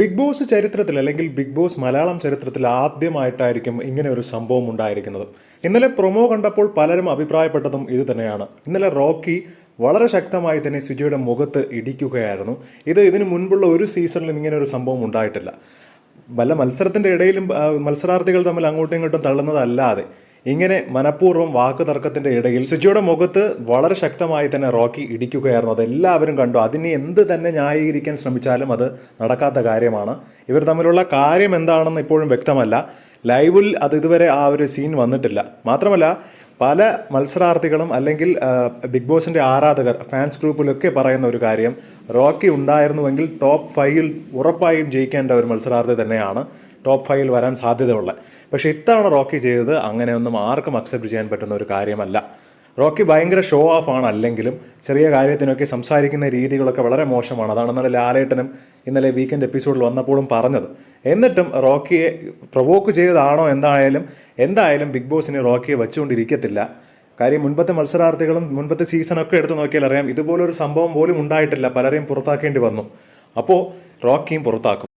Big boss ചരിത്രത്തിൽ അല്ലെങ്കിൽ big boss Malayalam ചരിത്രത്തിൽ ആദ്യമായിട്ടായിരിക്കും ഇങ്ങനെ ഒരു സംഭവം ഉണ്ടായിരിക്കുന്നത്. ഇന്നലെ പ്രൊമോ കണ്ടപ്പോൾ പലരും അഭിപ്രായപ്പെട്ടതും ഇത് തന്നെയാണ്. ഇന്നലെ റോക്കി വളരെ ശക്തമായി തന്നെ സുജിയുടെ മുഖത്ത് ഇടിക്കുകയായിരുന്നു. ഇത് ഇതിനു മുൻപുള്ള ഒരു സീസണിലും ഇങ്ങനെ ഒരു സംഭവം ഉണ്ടായിട്ടില്ല. വല്ല മത്സരത്തിന്റെ ഇടയിലും മത്സരാർത്ഥികൾ തമ്മിൽ അങ്ങോട്ടും ഇങ്ങോട്ടും തള്ളുന്നതല്ലാതെ. ഇങ്ങനെ മനഃപൂർവം വാക്കുതർക്കത്തിന്റെ ഇടയിൽ സുജിയുടെ മുഖത്ത് വളരെ ശക്തമായി തന്നെ റോക്കി ഇടിക്കുകയായിരുന്നു. അത് എല്ലാവരും കണ്ടു. അതിനെ എന്ത് തന്നെ ന്യായീകരിക്കാൻ ശ്രമിച്ചാലും അത് നടക്കാത്ത കാര്യമാണ്. ഇവർ തമ്മിലുള്ള കാര്യം എന്താണെന്ന് ഇപ്പോഴും വ്യക്തമല്ല. ലൈവിൽ അത് ഇതുവരെ ആ ഒരു സീൻ വന്നിട്ടില്ല. മാത്രമല്ല പല മത്സരാർത്ഥികളും അല്ലെങ്കിൽ ബിഗ് ബോസിന്റെ ആരാധകർ ഫാൻസ് ഗ്രൂപ്പിലൊക്കെ പറയുന്ന ഒരു കാര്യം റോക്കി ഉണ്ടായിരുന്നുവെങ്കിൽ ടോപ്പ് ഫൈവിൽ ഉറപ്പായും ജയിക്കേണ്ട ഒരു മത്സരാർത്ഥി തന്നെയാണ് ടോപ്പ് ഫൈവിൽ വരാൻ സാധ്യതയുള്ളത്. പക്ഷേ ഇത്തവണ റോക്കി ചെയ്തത് അങ്ങനെയൊന്നും ആർക്കും അക്സെപ്റ്റ് ചെയ്യാൻ പറ്റുന്ന ഒരു കാര്യമല്ല. റോക്കി ഭയങ്കര ഷോ ഓഫ് ആണ് അല്ലെങ്കിലും ചെറിയ കാര്യത്തിനൊക്കെ സംസാരിക്കുന്ന രീതികളൊക്കെ വളരെ മോശമാണ്. അതാണ് ഇന്നലെ ലാലേട്ടനും ഇന്നലെ വീക്കെൻഡ് എപ്പിസോഡിൽ വന്നപ്പോഴും പറഞ്ഞത്. എന്നിട്ടും റോക്കിയെ പ്രൊവോക്ക് ചെയ്തതാണോ എന്തായാലും എന്തായാലും ബിഗ് ബോസിന് റോക്കിയെ വെച്ചുകൊണ്ടിരിക്കത്തില്ല. കാര്യം മുൻപത്തെ മത്സരാർത്ഥികളും മുൻപത്തെ സീസണൊക്കെ എടുത്തു നോക്കിയാൽ അറിയാം ഇതുപോലൊരു സംഭവം പോലും ഉണ്ടായിട്ടില്ല. പലരെയും പുറത്താക്കേണ്ടി വന്നു. അപ്പോൾ റോക്കിയും പുറത്താക്കും.